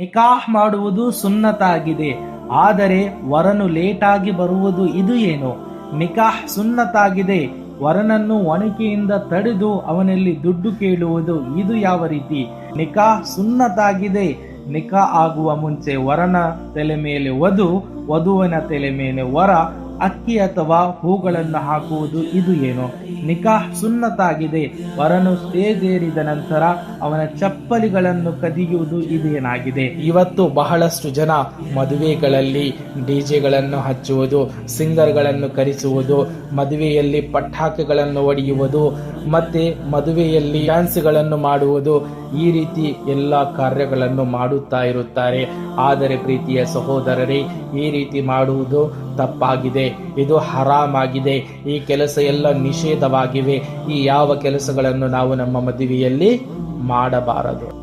ನಿಕಾಹ್ ಮಾಡುವುದು ಸುನ್ನತಾಗಿದೆ. ಆದರೆ ವರನು ಲೇಟಾಗಿ ಬರುವುದು ಇದು ಏನು? ನಿಕಾಹ್ ಸುನ್ನತಾಗಿದೆ. ವರನನ್ನು ಒಣಕೆಯಿಂದ ತಡೆದು ಅವನಲ್ಲಿ ದುಡ್ಡು ಕೇಳುವುದು ಇದು ಯಾವ ರೀತಿ? ನಿಕಾಹ್ ಸುನ್ನತಾಗಿದೆ. ನಿಕಾ ಆಗುವ ಮುಂಚೆ ವರನ ತಲೆ ಮೇಲೆ ವಧು, ವಧುವಿನ ತಲೆ ಮೇಲೆ ವರ ಅಕ್ಕಿ ಅಥವಾ ಹೂಗಳನ್ನು ಹಾಕುವುದು ಇದು ಏನು? ನಿಕಾಹ್ ಸುನ್ನತಾಗಿದೆ. ವರನು ಸ್ಟೇಜೇರಿದ ನಂತರ ಅವನ ಚಪ್ಪಲಿಗಳನ್ನು ಕದಿಯುವುದು ಇದೇನಾಗಿದೆ? ಇವತ್ತು ಬಹಳಷ್ಟು ಜನ ಮದುವೆಗಳಲ್ಲಿ ಡಿಜೆಗಳನ್ನು ಹಚ್ಚುವುದು, ಸಿಂಗರ್ಗಳನ್ನು ಕರೆಸುವುದು, ಮದುವೆಯಲ್ಲಿ ಪಟಾಕಿಗಳನ್ನು ಒಡೆಯುವುದು, ಮತ್ತೆ ಮದುವೆಯಲ್ಲಿ ಡ್ಯಾನ್ಸ್ಗಳನ್ನು ಮಾಡುವುದು, ಈ ರೀತಿ ಎಲ್ಲ ಕಾರ್ಯಗಳನ್ನು ಮಾಡುತ್ತಾ ಇರುತ್ತಾರೆ. ಆದರೆ ಪ್ರೀತಿಯ ಸಹೋದರರೇ, ಈ ರೀತಿ ಮಾಡುವುದು ತಪ್ಪಾಗಿದೆ. ಇದು ಹರಾಮಾಗಿದೆ. ಈ ಕೆಲಸ ಎಲ್ಲ ನಿಷೇಧವಾಗಿವೆ. ಈ ಯಾವ ಕೆಲಸಗಳನ್ನು ನಾವು ನಮ್ಮ ಮದುವೆಯಲ್ಲಿ ಮಾಡಬಾರದು.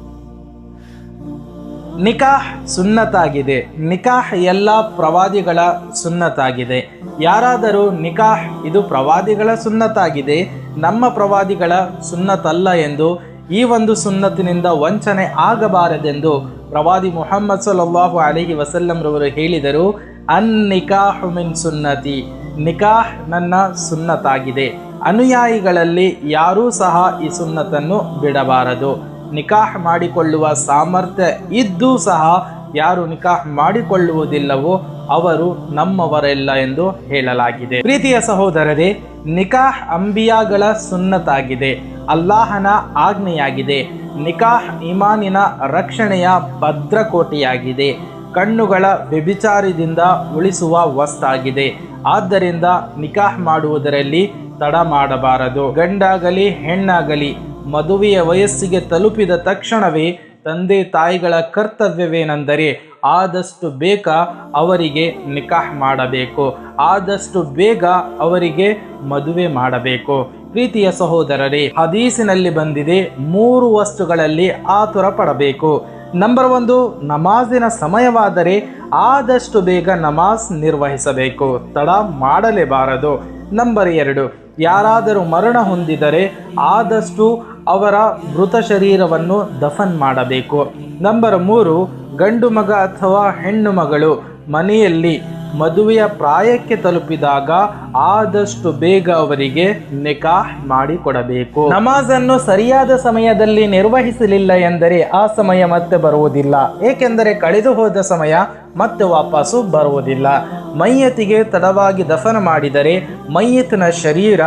ನಿಕಾಹ್ ಸುನ್ನತಾಗಿದೆ. ನಿಕಾಹ್ ಎಲ್ಲ ಪ್ರವಾದಿಗಳ ಸುನ್ನತಾಗಿದೆ. ಯಾರಾದರೂ ನಿಕಾಹ್, ಇದು ಪ್ರವಾದಿಗಳ ಸುನ್ನತಾಗಿದೆ, ನಮ್ಮ ಪ್ರವಾದಿಗಳ ಸುನ್ನತಲ್ಲ ಎಂದು ಈ ಒಂದು ಸುನ್ನತಿನಿಂದ ವಂಚನೆ ಆಗಬಾರದೆಂದು ಪ್ರವಾದಿ ಮುಹಮ್ಮದ್ ಸಲಹು ಅಲಿಹಿ ವಸಲ್ಲಂ ರವರು ಹೇಳಿದರು ಅನ್ ನಿಕಾಹ್ ಮಿನ್ ಸುನ್ನತಿ, ನಿಕಾಹ್ ನನ್ನ ಸುನ್ನತಾಗಿದೆ. ಅನುಯಾಯಿಗಳಲ್ಲಿ ಯಾರೂ ಸಹ ಈ ಸುನ್ನತನ್ನು ಬಿಡಬಾರದು. ನಿಕಾಹ್ ಮಾಡಿಕೊಳ್ಳುವ ಸಾಮರ್ಥ್ಯ ಇದ್ದೂ ಸಹ ಯಾರು ನಿಕಾಹ್ ಮಾಡಿಕೊಳ್ಳುವುದಿಲ್ಲವೋ ಅವರು ನಮ್ಮವರೆಲ್ಲ ಎಂದು ಹೇಳಲಾಗಿದೆ. ಪ್ರೀತಿಯ ಸಹೋದರರೇ, ನಿಕಾಹ್ ಅಂಬಿಯಾಗಳ ಸುನ್ನತಾಗಿದೆ. ಅಲ್ಲಾಹನ ಆಜ್ಞೆಯಾಗಿದೆ. ನಿಕಾಹ್ ಇಮಾನಿನ ರಕ್ಷಣೆಯ ಭದ್ರಕೋಟೆಯಾಗಿದೆ. ಕಣ್ಣುಗಳ ವ್ಯಭಿಚಾರದಿಂದ ಉಳಿಸುವ ವಸ್ತಾಗಿದೆ. ಆದ್ದರಿಂದ ನಿಕಾಹ್ ಮಾಡುವುದರಲ್ಲಿ ತಡ ಮಾಡಬಾರದು. ಗಂಡಾಗಲಿ, ಹೆಣ್ಣಾಗಲಿ, ಮದುವೆಯ ವಯಸ್ಸಿಗೆ ತಲುಪಿದ ತಕ್ಷಣವೇ ತಂದೆ ತಾಯಿಗಳ ಕರ್ತವ್ಯವೇನೆಂದರೆ ಆದಷ್ಟು ಬೇಗ ಅವರಿಗೆ ನಿಕಾಹ್ ಮಾಡಬೇಕು. ಆದಷ್ಟು ಬೇಗ ಅವರಿಗೆ ಮದುವೆ ಮಾಡಬೇಕು. ಪ್ರೀತಿಯ ಸಹೋದರರೇ, ಹದೀಸಿನಲ್ಲಿ ಬಂದಿದೆ, ಮೂರು ವಸ್ತುಗಳಲ್ಲಿ ಆತುರ ಪಡಬೇಕು. ನಂಬರ್ ಒಂದು, ನಮಾಜಿನ ಸಮಯವಾದರೆ ಆದಷ್ಟು ಬೇಗ ನಮಾಜ್ ನಿರ್ವಹಿಸಬೇಕು. ತಡ ಮಾಡಲೇಬಾರದು. ನಂಬರ್ ಎರಡು, ಯಾರಾದರೂ ಮರಣ ಹೊಂದಿದರೆ ಆದಷ್ಟು ಅವರ ಮೃತ ಶರೀರವನ್ನು ದಫನ್ ಮಾಡಬೇಕು. ನಂಬರ್ ಮೂರು, ಗಂಡು ಮಗ ಅಥವಾ ಹೆಣ್ಣು ಮಗಳು ಮನೆಯಲ್ಲಿ ಮದುವೆಯ ಪ್ರಾಯಕ್ಕೆ ತಲುಪಿದಾಗ ಆದಷ್ಟು ಬೇಗ ಅವರಿಗೆ ನಿಕಾಹ್ ಮಾಡಿಕೊಡಬೇಕು. ನಮಾಜನ್ನು ಸರಿಯಾದ ಸಮಯದಲ್ಲಿ ನಿರ್ವಹಿಸಲಿಲ್ಲ ಎಂದರೆ ಆ ಸಮಯ ಮತ್ತೆ ಬರುವುದಿಲ್ಲ. ಏಕೆಂದರೆ ಕಳೆದು ಹೋದ ಸಮಯ ಮತ್ತೆ ವಾಪಸ್ಸು ಬರುವುದಿಲ್ಲ. ಮೈಯತಿಗೆ ತಡವಾಗಿ ದಫನ ಮಾಡಿದರೆ ಮೈಯತಿನ ಶರೀರ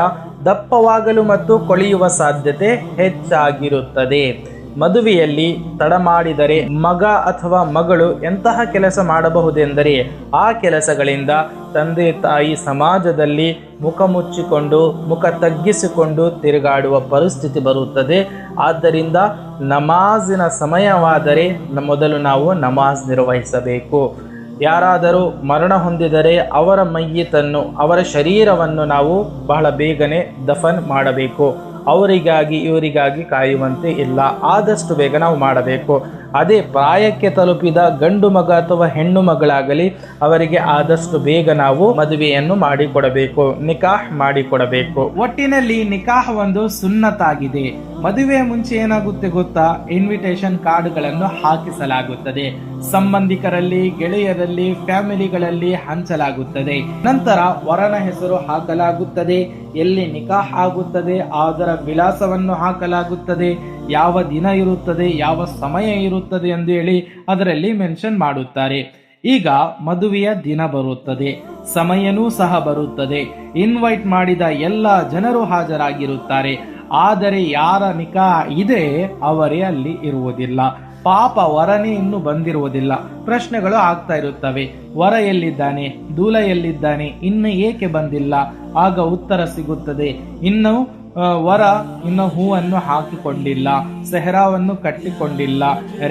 ದಪ್ಪವಾಗಲು ಮತ್ತು ಕೊಳೆಯುವ ಸಾಧ್ಯತೆ ಹೆಚ್ಚಾಗಿರುತ್ತದೆ. ಮದುವೆಯಲ್ಲಿ ತಡ ಮಾಡಿದರೆ ಮಗ ಅಥವಾ ಮಗಳು ಎಂತಹ ಕೆಲಸ ಮಾಡಬಹುದೆಂದರೆ ಆ ಕೆಲಸಗಳಿಂದ ತಂದೆ ತಾಯಿ ಸಮಾಜದಲ್ಲಿ ಮುಖ ಮುಚ್ಚಿಕೊಂಡು, ಮುಖ ತಗ್ಗಿಸಿಕೊಂಡು ತಿರುಗಾಡುವ ಪರಿಸ್ಥಿತಿ ಬರುತ್ತದೆ. ಆದ್ದರಿಂದ ನಮಾಜಿನ ಸಮಯವಾದರೆ ಮೊದಲು ನಾವು ನಮಾಜ್ ನಿರ್ವಹಿಸಬೇಕು. ಯಾರಾದರೂ ಮರಣ ಹೊಂದಿದರೆ ಅವರ ಮೈಯಿತನ್ನು, ಅವರ ಶರೀರವನ್ನು ನಾವು ಬಹಳ ಬೇಗನೆ ದಫನ್ ಮಾಡಬೇಕು. ಅವರಿಗಾಗಿ, ಇವರಿಗಾಗಿ ಕಾಯುವಂತೆ ಇಲ್ಲ. ಆದಷ್ಟು ಬೇಗ ನಾವು ಮಾಡಬೇಕು. ಅದೇ ಪ್ರಾಯಕ್ಕೆ ತಲುಪಿದ ಗಂಡು ಮಗ ಅಥವಾ ಹೆಣ್ಣು ಮಗಳಾಗಲಿ, ಅವರಿಗೆ ಆದಷ್ಟು ಬೇಗ ನಾವು ಮದುವೆಯನ್ನು ಮಾಡಿಕೊಡಬೇಕು, ನಿಕಾಹ್ ಮಾಡಿಕೊಡಬೇಕು. ಒಟ್ಟಿನಲ್ಲಿ ನಿಕಾಹ್ ಒಂದು ಸುನ್ನತಾಗಿದೆ. ಮದುವೆ ಮುಂಚೆ ಏನಾಗುತ್ತೆ ಗೊತ್ತಾ? ಇನ್ವಿಟೇಷನ್ ಕಾರ್ಡ್ಗಳನ್ನು ಹಾಕಿಸಲಾಗುತ್ತದೆ. ಸಂಬಂಧಿಕರಲ್ಲಿ, ಗೆಳೆಯರಲ್ಲಿ, ಫ್ಯಾಮಿಲಿಗಳಲ್ಲಿ ಹಂಚಲಾಗುತ್ತದೆ. ನಂತರ ವರನ ಹೆಸರು ಹಾಕಲಾಗುತ್ತದೆ. ಎಲ್ಲಿ ನಿಕಾಹ್ ಆಗುತ್ತದೆ ಅದರ ವಿಳಾಸವನ್ನು ಹಾಕಲಾಗುತ್ತದೆ, ಯಾವ ದಿನ ಇರುತ್ತದೆ, ಯಾವ ಸಮಯ ಇರುತ್ತದೆ ಎಂದು ಹೇಳಿ ಅದರಲ್ಲಿ ಮೆನ್ಷನ್ ಮಾಡುತ್ತಾರೆ. ಈಗ ಮದುವೆಯ ದಿನ ಬರುತ್ತದೆ. ಸಮಯನೂ ಸಹ ಬರುತ್ತದೆ. ಇನ್ವೈಟ್ ಮಾಡಿದ ಎಲ್ಲ ಜನರು ಹಾಜರಾಗಿರುತ್ತಾರೆ. ಆದರೆ ಯಾರ ನಿಕಾ ಇದೆ ಅವರೇ ಅಲ್ಲಿ ಇರುವುದಿಲ್ಲ. ಪಾಪ ವರನೇ ಇನ್ನು ಬಂದಿರುವುದಿಲ್ಲ. ಪ್ರಶ್ನೆಗಳು ಆಗ್ತಾ ಇರುತ್ತವೆ. ವರ ಎಲ್ಲಿದ್ದಾನೆ? ದೂಲ ಎಲ್ಲಿದ್ದಾನೆ? ಇನ್ನು ಏಕೆ ಬಂದಿಲ್ಲ? ಆಗ ಉತ್ತರ ಸಿಗುತ್ತದೆ. ಇನ್ನು ವರ ಇನ್ನು ಹೂವನ್ನು ಹಾಕಿಕೊಂಡಿಲ್ಲ, ಸೆಹರಾವನ್ನು ಕಟ್ಟಿಕೊಂಡಿಲ್ಲ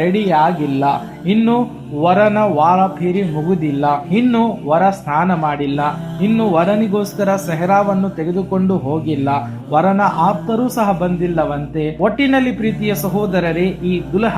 ರೆಡಿ ಆಗಿಲ್ಲ ಇನ್ನು ವರನ ವಾರ ಪೀರಿ ಮುಗುದಿಲ್ಲ, ಇನ್ನು ವರ ಸ್ನಾನ ಮಾಡಿಲ್ಲ, ಇನ್ನು ವರನಿಗೋಸ್ಕರ ಸೆಹರಾವನ್ನು ತೆಗೆದುಕೊಂಡು ಹೋಗಿಲ್ಲ. ವರನ ಆಪ್ತರೂ ಸಹ ಬಂದಿಲ್ಲವಂತೆ. ಒಟ್ಟಿನಲ್ಲಿ ಪ್ರೀತಿಯ ಸಹೋದರರೇ, ಈ ದುಲಹ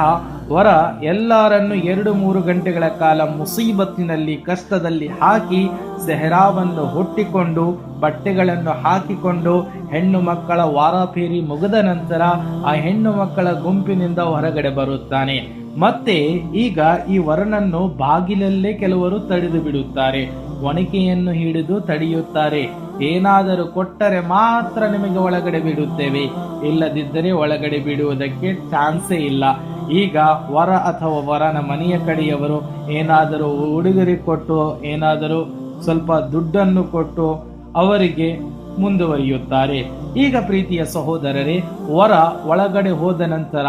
ವರ ಎಲ್ಲರನ್ನು ಎರಡು ಮೂರು ಗಂಟೆಗಳ ಕಾಲ ಮುಸೀಬತ್ತಿನಲ್ಲಿ ಕಷ್ಟದಲ್ಲಿ ಹಾಕಿ ಸೆಹರಾವನ್ನು ಹುಟ್ಟಿಕೊಂಡು, ಬಟ್ಟೆಗಳನ್ನು ಹಾಕಿಕೊಂಡು ಹೆಣ್ಣು ಮಕ್ಕಳ ವಾರಪೇರಿ ಮುಗಿದ ನಂತರ ಆ ಹೆಣ್ಣು ಮಕ್ಕಳ ಗುಂಪಿನಿಂದ ಹೊರಗಡೆ ಬರುತ್ತಾನೆ. ಮತ್ತೆ ಈಗ ಈ ವರನನ್ನು ಬಾಗಿಲಲ್ಲೇ ಕೆಲವರು ತಡೆದು ಬಿಡುತ್ತಾರೆ. ಒಣಕೆಯನ್ನು ಹಿಡಿದು ತಡೆಯುತ್ತಾರೆ. ಏನಾದರೂ ಕೊಟ್ಟರೆ ಮಾತ್ರ ನಿಮಗೆ ಒಳಗಡೆ ಬಿಡುತ್ತೇವೆ. ಇಲ್ಲದಿದ್ದರೆ ಒಳಗಡೆ ಬಿಡುವುದಕ್ಕೆ ಚಾನ್ಸೇ ಇಲ್ಲ. ಈಗ ವರ ಅಥವಾ ವರನ ಮನೆಯ ಕಡೆಯವರು ಏನಾದರೂ ಉಡುಗೊರೆ ಕೊಟ್ಟು, ಏನಾದರೂ ಸ್ವಲ್ಪ ದುಡ್ಡನ್ನು ಕೊಟ್ಟು ಅವರಿಗೆ ಮುಂದುವರಿಯುತ್ತಾರೆ. ಈಗ ಪ್ರೀತಿಯ ಸಹೋದರರೇ, ವರ ಒಳಗಡೆ ಹೋದ ನಂತರ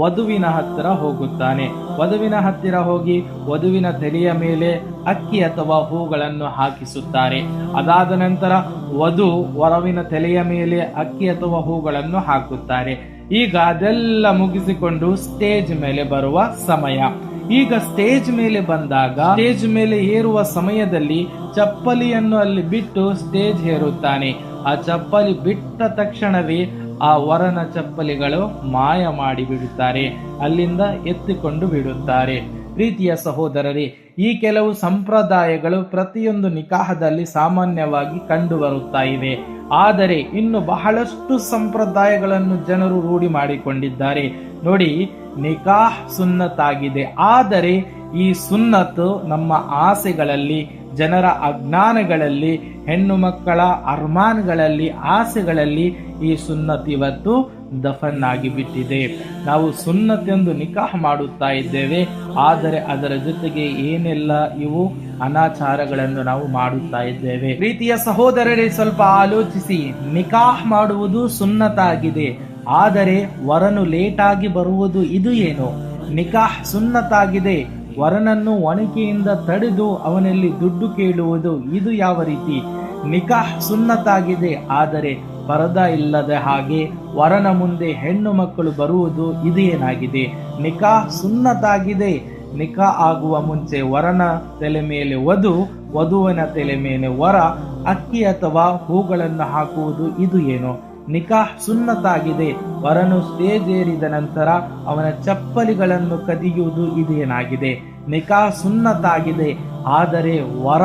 ವಧುವಿನ ಹತ್ತಿರ ಹೋಗುತ್ತಾನೆ. ವಧುವಿನ ಹತ್ತಿರ ಹೋಗಿ ವಧುವಿನ ತಲೆಯ ಮೇಲೆ ಅಕ್ಕಿ ಅಥವಾ ಹೂಗಳನ್ನು ಹಾಕಿಸುತ್ತಾರೆ. ಅದಾದ ನಂತರ ವಧು ವರವಿನ ತಲೆಯ ಮೇಲೆ ಅಕ್ಕಿ ಅಥವಾ ಹೂಗಳನ್ನು ಹಾಕುತ್ತಾರೆ. ಈಗ ಅದೆಲ್ಲ ಮುಗಿಸಿಕೊಂಡು ಸ್ಟೇಜ್ ಮೇಲೆ ಬರುವ ಸಮಯ. ಈಗ ಸ್ಟೇಜ್ ಮೇಲೆ ಬಂದಾಗ ಸ್ಟೇಜ್ ಮೇಲೆ ಏರುವ ಸಮಯದಲ್ಲಿ ಚಪ್ಪಲಿಯನ್ನು ಅಲ್ಲಿ ಬಿಟ್ಟು ಸ್ಟೇಜ್ ಏರುತ್ತಾನೆ ಆ ಚಪ್ಪಲಿ ಬಿಟ್ಟ ತಕ್ಷಣವೇ ಆ ವರನ ಚಪ್ಪಲಿಗಳು ಮಾಯ ಮಾಡಿ ಬಿಡುತ್ತಾರೆ ಅಲ್ಲಿಂದ ಎತ್ತಿಕೊಂಡು ಬಿಡುತ್ತಾರೆ. ಪ್ರೀತಿಯ ಸಹೋದರರೇ, ಈ ಕೆಲವು ಸಂಪ್ರದಾಯಗಳು ಪ್ರತಿಯೊಂದು ನಿಕಾಹದಲ್ಲಿ ಸಾಮಾನ್ಯವಾಗಿ ಕಂಡುಬರುತ್ತಾ ಇವೆ. ಆದರೆ ಇನ್ನು ಬಹಳಷ್ಟು ಸಂಪ್ರದಾಯಗಳನ್ನು ಜನರು ರೂಢಿ ಮಾಡಿಕೊಂಡಿದ್ದಾರೆ. ನೋಡಿ, ನಿಕಾಹ್ ಸುನ್ನತಾಗಿದೆ. ಆದರೆ ಈ ಸುನ್ನತ್ತು ನಮ್ಮ ಆಸೆಗಳಲ್ಲಿ ಜನರ ಅಜ್ಞಾನಗಳಲ್ಲಿ, ಹೆಣ್ಣು ಮಕ್ಕಳ ಅರ್ಮಾನ್ಗಳಲ್ಲಿ, ಆಸೆಗಳಲ್ಲಿ ಈ ಸುನ್ನತ್ ಇವತ್ತು ದಫನ್ ಆಗಿ ಬಿಟ್ಟಿದೆ. ನಾವು ಸುನ್ನತ್ ಎಂದು ನಿಕಾಹ್ ಮಾಡುತ್ತಾ ಇದ್ದೇವೆ, ಆದರೆ ಅದರ ಜೊತೆಗೆ ಏನೆಲ್ಲ ಇವು ಅನಾಚಾರಗಳನ್ನು ನಾವು ಮಾಡುತ್ತಾ ಇದ್ದೇವೆ. ಪ್ರೀತಿಯ ಸಹೋದರರೇ, ಸ್ವಲ್ಪ ಆಲೋಚಿಸಿ. ನಿಕಾಹ್ ಮಾಡುವುದು ಸುನ್ನತಾಗಿದೆ ಆದರೆ ವರನು ಲೇಟಾಗಿ ಬರುವುದು ಇದು ಏನು? ನಿಕಾಹ್ ಸುನ್ನತಾಗಿದೆ ವರನನ್ನು ಒಣಕೆಯಿಂದ ತಡೆದು ಅವನಲ್ಲಿ ದುಡ್ಡು ಕೇಳುವುದು ಇದು ಯಾವ ರೀತಿ? ನಿಕಾಹ್ ಸುನ್ನತಾಗಿದೆ, ಆದರೆ ಪರದ ಇಲ್ಲದ ಹಾಗೆ ವರನ ಮುಂದೆ ಹೆಣ್ಣು ಮಕ್ಕಳು ಬರುವುದು ಇದು ಏನಾಗಿದೆ ನಿಕಾಹ್ ಸುನ್ನತಾಗಿದೆ. ನಿಖಾ ಆಗುವ ಮುಂಚೆ ವರನ ತಲೆ ಮೇಲೆ ವಧು, ವಧುವಿನ ತಲೆ ಮೇಲೆ ವರ, ಅಕ್ಕಿ ಅಥವಾ ಹೂಗಳನ್ನು ಹಾಕುವುದು ಇದು ಏನು? ನಿಕಾಹ್ ಸುನ್ನತಾಗಿದೆ. ವರನು ಸ್ಟೇಜೇರಿದ ನಂತರ ಅವನ ಚಪ್ಪಲಿಗಳನ್ನು ಕದಿಯುವುದು ಇದೇನಾಗಿದೆ. ನಿಕಾಹ್ ಸುನ್ನತಾಗಿದೆ. ಆದರೆ ವರ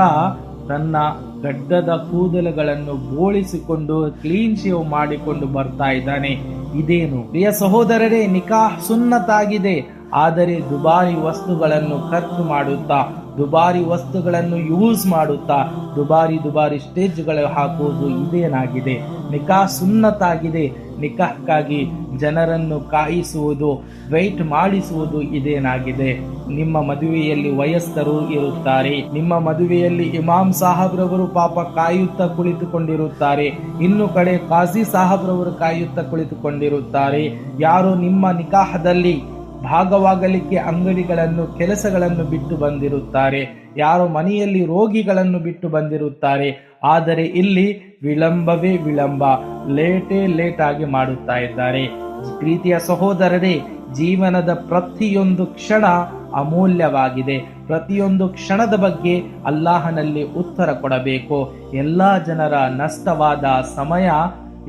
ತನ್ನ ಗಡ್ಡದ ಕೂದಲುಗಳನ್ನು ಬೋಳಿಸಿಕೊಂಡು ಕ್ಲೀನ್ ಶೇವ್ ಮಾಡಿಕೊಂಡು ಬರ್ತಾ ಇದ್ದಾನೆ. ಇದೇನು? ಪ್ರಿಯ ಸಹೋದರರೇ, ನಿಕಾಹ್ ಸುನ್ನತಾಗಿದೆ. ಆದರೆ ದುಬಾರಿ ವಸ್ತುಗಳನ್ನು ಖರ್ಚು ಮಾಡುತ್ತಾ ದುಬಾರಿ ವಸ್ತುಗಳನ್ನು ಯೂಸ್ ಮಾಡುತ್ತಾ ದುಬಾರಿ ದುಬಾರಿ ಸ್ಟೇಜ್ಗಳು ಹಾಕುವುದು ಇದೇನಾಗಿದೆ? ನಿಕಾ ಸುನ್ನತಾಗಿದೆ. ನಿಖಾಕ್ಕಾಗಿ ಜನರನ್ನು ಕಾಯಿಸುವುದು, ವೆಯ್ಟ್ ಮಾಡಿಸುವುದು ಇದೇನಾಗಿದೆ? ನಿಮ್ಮ ಮದುವೆಯಲ್ಲಿ ವಯಸ್ಕರು ಇರುತ್ತಾರೆ. ನಿಮ್ಮ ಮದುವೆಯಲ್ಲಿ ಇಮಾಮ್ ಸಾಹಬ್ರವರು ಪಾಪ ಕಾಯುತ್ತಾ ಕುಳಿತುಕೊಂಡಿರುತ್ತಾರೆ. ಇನ್ನು ಕಡೆ ಕಾಜಿ ಸಾಹಬ್ರವರು ಕಾಯುತ್ತಾ ಕುಳಿತುಕೊಂಡಿರುತ್ತಾರೆ. ಯಾರು ನಿಮ್ಮ ನಿಕಾಹದಲ್ಲಿ ಭಾಗವಾಗಲಿಕ್ಕೆ ಅಂಗಡಿಗಳನ್ನು, ಕೆಲಸಗಳನ್ನು ಬಿಟ್ಟು ಬಂದಿರುತ್ತಾರೆ. ಯಾರು ಮನೆಯಲ್ಲಿ ರೋಗಿಗಳನ್ನು ಬಿಟ್ಟು ಬಂದಿರುತ್ತಾರೆ. ಆದರೆ ಇಲ್ಲಿ ವಿಳಂಬವೇ ವಿಳಂಬ. ಲೇಟೇ ಲೇಟ್ ಆಗಿ ಮಾಡುತ್ತಾ ಇದ್ದಾರೆ. ಪ್ರೀತಿಯ ಸಹೋದರರೇ, ಜೀವನದ ಪ್ರತಿಯೊಂದು ಕ್ಷಣ ಅಮೂಲ್ಯವಾಗಿದೆ. ಪ್ರತಿಯೊಂದು ಕ್ಷಣದ ಬಗ್ಗೆ ಅಲ್ಲಾಹನಲ್ಲಿ ಉತ್ತರ ಕೊಡಬೇಕು. ಎಲ್ಲ ಜನರ ನಷ್ಟವಾದ ಸಮಯ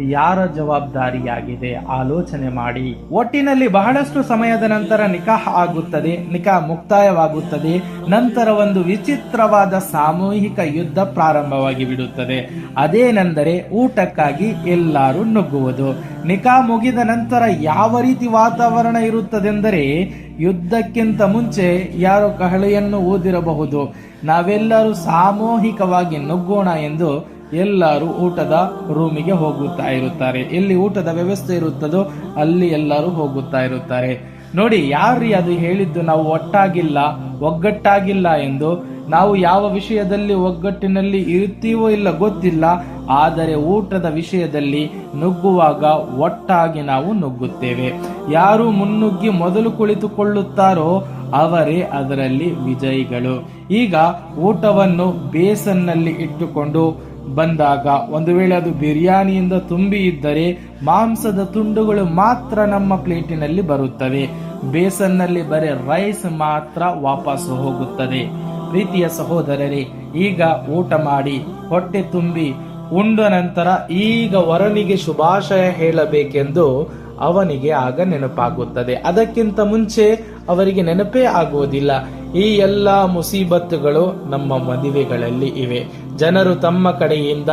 ಯಾರ ಜವಾಬ್ದಾರಿಯಾಗಿದೆ? ಆಲೋಚನೆ ಮಾಡಿ. ಒಟ್ಟಿನಲ್ಲಿ ಬಹಳಷ್ಟು ಸಮಯದ ನಂತರ ನಿಕಾಹ್ ಆಗುತ್ತದೆ ನಿಕಾ ಮುಕ್ತಾಯವಾಗುತ್ತದೆ. ನಂತರ ಒಂದು ವಿಚಿತ್ರವಾದ ಸಾಮೂಹಿಕ ಯುದ್ಧ ಪ್ರಾರಂಭವಾಗಿ ಬಿಡುತ್ತದೆ. ಅದೇನೆಂದರೆ ಊಟಕ್ಕಾಗಿ ಎಲ್ಲರೂ ನುಗ್ಗುವುದು. ನಿಕಾ ಮುಗಿದ ನಂತರ ಯಾವ ರೀತಿ ವಾತಾವರಣ ಇರುತ್ತದೆಂದರೆ ಯುದ್ಧಕ್ಕಿಂತ ಮುಂಚೆ ಯಾರು ಕಹಳೆಯನ್ನು ಓದಿರಬಹುದು ನಾವೆಲ್ಲರೂ ಸಾಮೂಹಿಕವಾಗಿ ನುಗ್ಗೋಣ ಎಂದು ಎಲ್ಲರೂ ಊಟದ ರೂಮಿಗೆ ಹೋಗುತ್ತಾ ಇರುತ್ತಾರೆ. ಎಲ್ಲಿ ಊಟದ ವ್ಯವಸ್ಥೆ ಇರುತ್ತದೋ ಅಲ್ಲಿ ಎಲ್ಲರೂ ಹೋಗುತ್ತಾ ಇರುತ್ತಾರೆ. ನೋಡಿ ಯಾರಿ ಅದು ಹೇಳಿದ್ದು ನಾವು ಒಟ್ಟಾಗಿಲ್ಲ, ಒಗ್ಗಟ್ಟಾಗಿಲ್ಲ ಎಂದು? ನಾವು ಯಾವ ವಿಷಯದಲ್ಲಿ ಒಗ್ಗಟ್ಟಿನಲ್ಲಿ ಇರುತ್ತೀವೋ ಇಲ್ಲ ಗೊತ್ತಿಲ್ಲ. ಆದರೆ ಊಟದ ವಿಷಯದಲ್ಲಿ ನುಗ್ಗುವಾಗ ಒಟ್ಟಾಗಿ ನಾವು ನುಗ್ಗುತ್ತೇವೆ. ಯಾರು ಮುನ್ನುಗ್ಗಿ ಮೊದಲು ಕುಳಿತುಕೊಳ್ಳುತ್ತಾರೋ ಅವರೇ ಅದರಲ್ಲಿ ವಿಜಯಿಗಳು. ಈಗ ಊಟವನ್ನು ಬೇಸನ್ನಲ್ಲಿ ಇಟ್ಟುಕೊಂಡು ಬಂದಾಗ ಒಂದು ವೇಳೆ ಅದು ಬಿರಿಯಾನಿಯಿಂದ ತುಂಬಿ ಇದ್ದರೆ ಮಾಂಸದ ತುಂಡುಗಳು ಮಾತ್ರ ನಮ್ಮ ಪ್ಲೇಟಿನಲ್ಲಿ ಬರುತ್ತವೆ. ಬೇಸನ್ನಲ್ಲಿ ಬರೀ ರೈಸ್ ಮಾತ್ರ ವಾಪಸ್ಸು ಹೋಗುತ್ತದೆ. ಪ್ರೀತಿಯ ಸಹೋದರರೇ, ಈಗ ಊಟ ಮಾಡಿ, ಹೊಟ್ಟೆ ತುಂಬಿ, ಉಂಡ ನಂತರ ಈಗ ವರನಿಗೆ ಶುಭಾಶಯ ಹೇಳಬೇಕೆಂದು ಅವನಿಗೆ ಆಗ ನೆನಪಾಗುತ್ತದೆ. ಅದಕ್ಕಿಂತ ಮುಂಚೆ ಅವರಿಗೆ ನೆನಪೇ ಆಗುವುದಿಲ್ಲ. ಈ ಎಲ್ಲ ಮುಸೀಬತ್ತುಗಳು ನಮ್ಮ ಮದುವೆಗಳಲ್ಲಿ ಇವೆ. ಜನರು ತಮ್ಮ ಕಡೆಯಿಂದ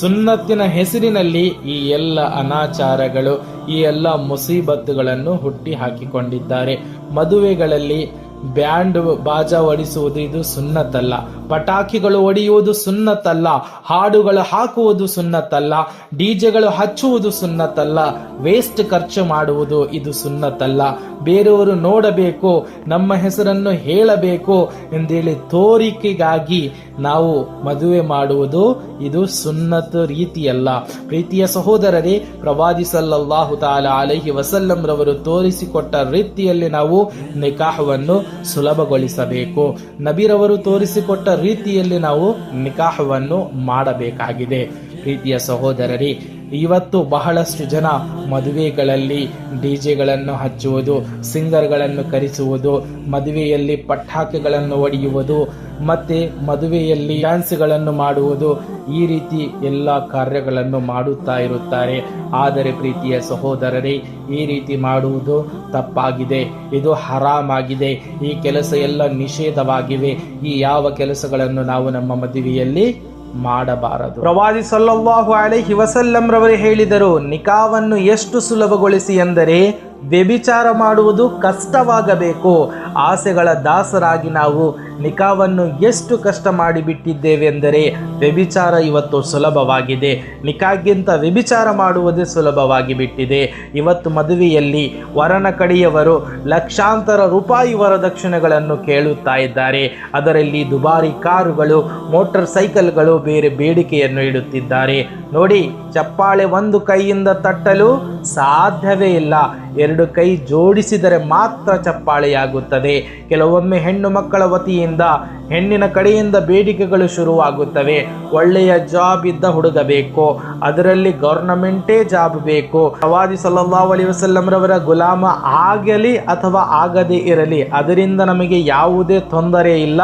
ಸುನ್ನತ್ತಿನ ಹೆಸರಿನಲ್ಲಿ ಈ ಎಲ್ಲ ಅನಾಚಾರಗಳು, ಈ ಎಲ್ಲ ಮುಸೀಬತ್ತುಗಳನ್ನು ಹುಟ್ಟಿ ಹಾಕಿಕೊಂಡಿದ್ದಾರೆ ಮದುವೆಗಳಲ್ಲಿ ಬ್ಯಾಂಡ್ ಬಾಜಾ ಹೊಡಿಸುವುದು ಇದು ಸುನ್ನತ್ತಲ್ಲ. ಪಟಾಕಿಗಳು ಹೊಡೆಯುವುದು ಸುನ್ನತ್ತಲ್ಲ. ಹಾಡುಗಳು ಹಾಕುವುದು ಸುನ್ನತ್ತಲ್ಲ. ಡಿಜೆಗಳು ಹಚ್ಚುವುದು ಸುನ್ನತ್ತಲ್ಲ. ವೇಸ್ಟ್ ಖರ್ಚು ಮಾಡುವುದು ಇದು ಸುನ್ನತ್ತಲ್ಲ. ಬೇರೆಯವರು ನೋಡಬೇಕು, ನಮ್ಮ ಹೆಸರನ್ನು ಹೇಳಬೇಕು ಎಂದೇಳಿ ತೋರಿಕೆಗಾಗಿ ನಾವು ಮದುವೆ ಮಾಡುವುದು ಇದು ಸುನ್ನತ್ ರೀತಿಯಲ್ಲ. ಪ್ರೀತಿಯ ಸಹೋದರರೇ, ಪ್ರವಾದಿ ಸಲ್ಲಲ್ಲಾಹು ತಾಲ ಅಲಹಿ ವಸಲ್ಲಂ ರವರು ತೋರಿಸಿಕೊಟ್ಟ ರೀತಿಯಲ್ಲಿ ನಾವು ನಿಕಾಹವನ್ನು ಸುಲಭಗೊಳಿಸಬೇಕು. ನಬೀರವರು ತೋರಿಸಿಕೊಟ್ಟ ರೀತಿಯಲ್ಲಿ ನಾವು ನಿಕಾಹವನ್ನು ಮಾಡಬೇಕಾಗಿದೆ. ಪ್ರೀತಿಯ ಸಹೋದರರೇ ಇವತ್ತು ಬಹಳಷ್ಟು ಜನ ಮದುವೆಗಳಲ್ಲಿ ಡಿ ಜೆಗಳನ್ನು ಹಚ್ಚುವುದು, ಸಿಂಗರ್ಗಳನ್ನು ಕರೆಸುವುದು, ಮದುವೆಯಲ್ಲಿ ಪಟಾಕಿಗಳನ್ನು ಒಡೆಯುವುದು, ಮತ್ತೆ ಮದುವೆಯಲ್ಲಿ ಡ್ಯಾನ್ಸ್ಗಳನ್ನು ಮಾಡುವುದು, ಈ ರೀತಿ ಎಲ್ಲ ಕಾರ್ಯಗಳನ್ನು ಮಾಡುತ್ತಾ ಇರುತ್ತಾರೆ. ಆದರೆ ಪ್ರೀತಿಯ ಸಹೋದರರೇ, ಈ ರೀತಿ ಮಾಡುವುದು ತಪ್ಪಾಗಿದೆ. ಇದು ಹರಾಮಾಗಿದೆ. ಈ ಕೆಲಸ ಎಲ್ಲ ನಿಷೇಧವಾಗಿವೆ. ಈ ಯಾವ ಕೆಲಸಗಳನ್ನು ನಾವು ನಮ್ಮ ಮದುವೆಯಲ್ಲಿ ಮಾಡಬಾರದು. ಪ್ರವಾದಿ ಸಲ್ಲಲ್ಲಾಹು ಅಲೆ ವಸಲ್ಲಂ ರವರು ಹೇಳಿದರು ನಿಕಾವನ್ನು ಎಷ್ಟು ಸುಲಭಗೊಳಿಸಿ ಎಂದರೆ ವ್ಯಭಿಚಾರ ಮಾಡುವುದು ಕಷ್ಟವಾಗಬೇಕು. ಆಸೆಗಳ ದಾಸರಾಗಿ ನಾವು ನಿಕಾವನ್ನು ಎಷ್ಟು ಕಷ್ಟ ಮಾಡಿಬಿಟ್ಟಿದ್ದೇವೆ ಎಂದರೆ ವ್ಯಭಿಚಾರ ಇವತ್ತು ಸುಲಭವಾಗಿದೆ. ನಿಕಾಗಿಂತ ವ್ಯಭಿಚಾರ ಮಾಡುವುದೇ ಸುಲಭವಾಗಿ ಬಿಟ್ಟಿದೆ ಇವತ್ತು ಮದುವೆಯಲ್ಲಿ ವರನ ಕಡೆಯವರು ಲಕ್ಷಾಂತರ ರೂಪಾಯಿ ವರದಕ್ಷಿಣೆಗಳನ್ನು ಕೇಳುತ್ತಾ ಇದ್ದಾರೆ. ಅದರಲ್ಲಿ ದುಬಾರಿ ಕಾರುಗಳು, ಮೋಟರ್ ಸೈಕಲ್ಗಳು ಬೇರೆ ಬೇಡಿಕೆಯನ್ನು ಇಡುತ್ತಿದ್ದಾರೆ. ನೋಡಿ ಚಪ್ಪಾಳೆ ಒಂದು ಕೈಯಿಂದ ತಟ್ಟಲು ಸಾಧ್ಯವೇ ಇಲ್ಲ. ಎರಡು ಕೈ ಜೋಡಿಸಿದರೆ ಮಾತ್ರ ಚಪ್ಪಾಳೆಯಾಗುತ್ತದೆ. ಕೆಲವೊಮ್ಮೆ ಹೆಣ್ಣು ಮಕ್ಕಳ ವತಿಯಿಂದ, ಹೆಣ್ಣಿನ ಕಡೆಯಿಂದ ಬೇಡಿಕೆಗಳು ಶುರುವಾಗುತ್ತವೆ. ಒಳ್ಳೆಯ ಜಾಬ್ ಇದ್ದ ಹುಡುಗ ಬೇಕು. ಅದರಲ್ಲಿ ಗೌರ್ನಮೆಂಟೇ ಜಾಬ್ ಬೇಕು. ಪ್ರವಾದಿ ಸಲ್ಲಲ್ಲಾಹು ಅಲಿ ವಸಲ್ಲಂರವರ ಗುಲಾಮ ಆಗಲಿ ಅಥವಾ ಆಗದೇ ಇರಲಿ, ಅದರಿಂದ ನಮಗೆ ಯಾವುದೇ ತೊಂದರೆ ಇಲ್ಲ.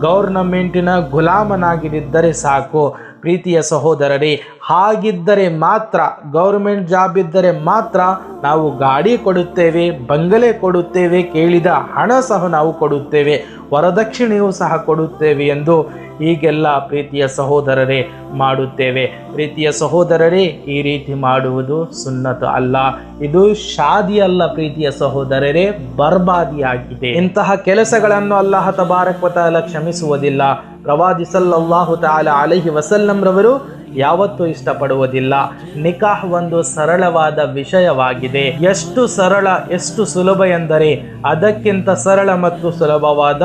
ಗೌರ್ನಮೆಂಟಿನ ಗುಲಾಮನಾಗಿದ್ದರೆ ಸಾಕು. ಪ್ರೀತಿಯ ಸಹೋದರರೇ, ಹಾಗಿದ್ದರೆ ಮಾತ್ರ, ಗೌರ್ಮೆಂಟ್ ಜಾಬ್ ಇದ್ದರೆ ಮಾತ್ರ ನಾವು ಗಾಡಿ ಕೊಡುತ್ತೇವೆ, ಬಂಗಲೆ ಕೊಡುತ್ತೇವೆ, ಕೇಳಿದ ಹಣ ಸಹ ನಾವು ಕೊಡುತ್ತೇವೆ, ವರದಕ್ಷಿಣೆಯೂ ಸಹ ಕೊಡುತ್ತೇವೆ ಎಂದು ಈಗೆಲ್ಲ ಪ್ರೀತಿಯ ಸಹೋದರರೇ ಮಾಡುತ್ತೇವೆ. ಪ್ರೀತಿಯ ಸಹೋದರರೇ, ಈ ರೀತಿ ಮಾಡುವುದು ಸುನ್ನತ ಅಲ್ಲ. ಇದು ಶಾದಿ ಅಲ್ಲ ಪ್ರೀತಿಯ ಸಹೋದರರೇ, ಬರ್ಬಾದಿಯಾಗಿದೆ. ಇಂತಹ ಕೆಲಸಗಳನ್ನು ಅಲ್ಲಾಹ ತಬಾರಕ್ ವತಾಲ ಕ್ಷಮಿಸುವುದಿಲ್ಲ. ಪ್ರವಾದಿ ಸಲ್ಲಲ್ಲಾಹು ತಾಲ ಅಲಹಿ ವಸಲ್ಲಂ ರವರು ಯಾವತ್ತೂ ಇಷ್ಟಪಡುವುದಿಲ್ಲ. ನಿಕಾಹ್ ಒಂದು ಸರಳವಾದ ವಿಷಯವಾಗಿದೆ. ಎಷ್ಟು ಸರಳ, ಎಷ್ಟು ಸುಲಭ ಎಂದರೆ ಅದಕ್ಕಿಂತ ಸರಳ ಮತ್ತು ಸುಲಭವಾದ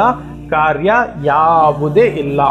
ಕಾರ್ಯ ಯಾವುದೇ ಇಲ್ಲ.